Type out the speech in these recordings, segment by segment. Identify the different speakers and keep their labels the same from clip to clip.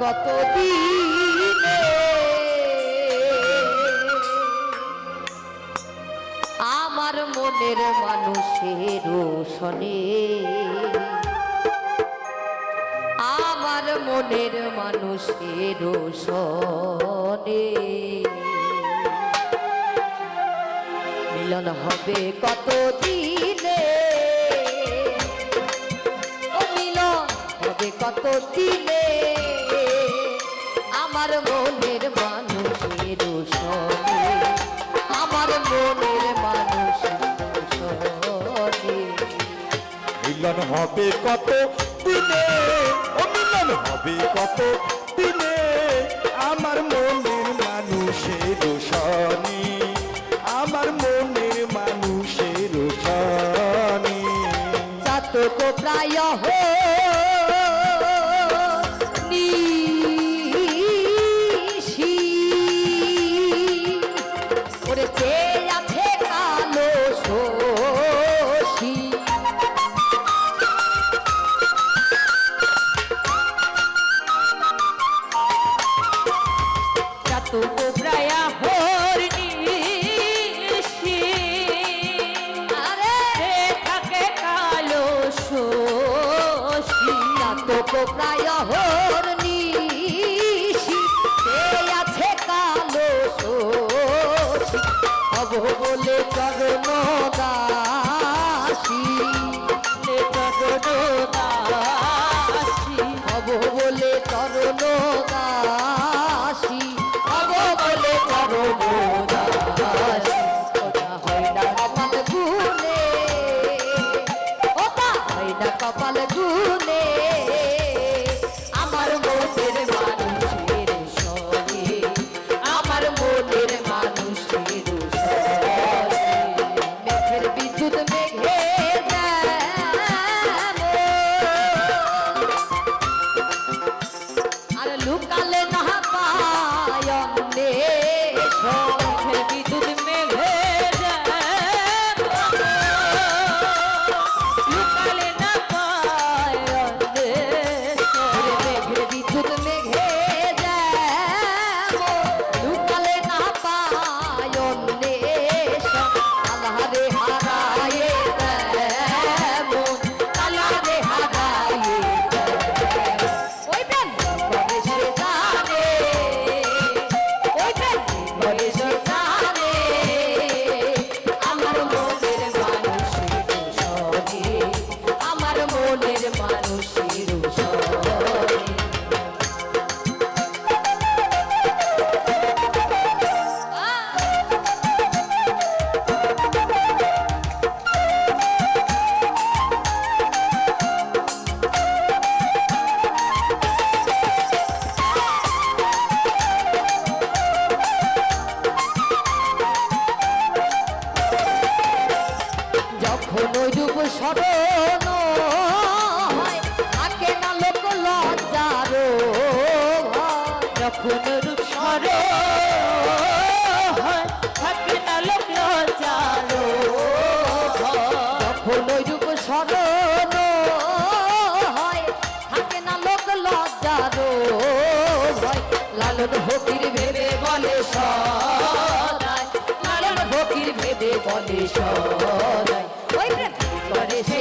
Speaker 1: কত দিনে আমার মনের মানুষের শনে? আমার মনের মানুষের শনে। মিলন হবে কত দিনে ও মিলন হবে কত দিনে আমার মনের মানুষের সনে আমার মনের মানুষের
Speaker 2: মিলন হবে কত দিনে ও মিলন হবে কত দিনে আমার মনের মানুষের শনি আমার মনের মানুষের শনি
Speaker 1: চাতক প্রায় হো প্রায় হোর নিশি। আছে কালো শশী। হব বলে চরণ দাসী আমার যখন রূপ থাকে না লোক লজ্জার যখন ওই হয়, থাকে না লোক লজ্জার লালন ফকির ভেবে বলে সদায় লালন ফকির ভেবে বলে সদায় ওই করে সে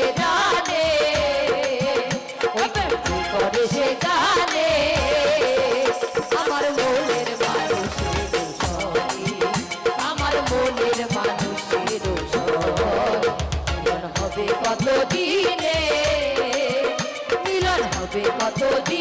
Speaker 1: কত দিনে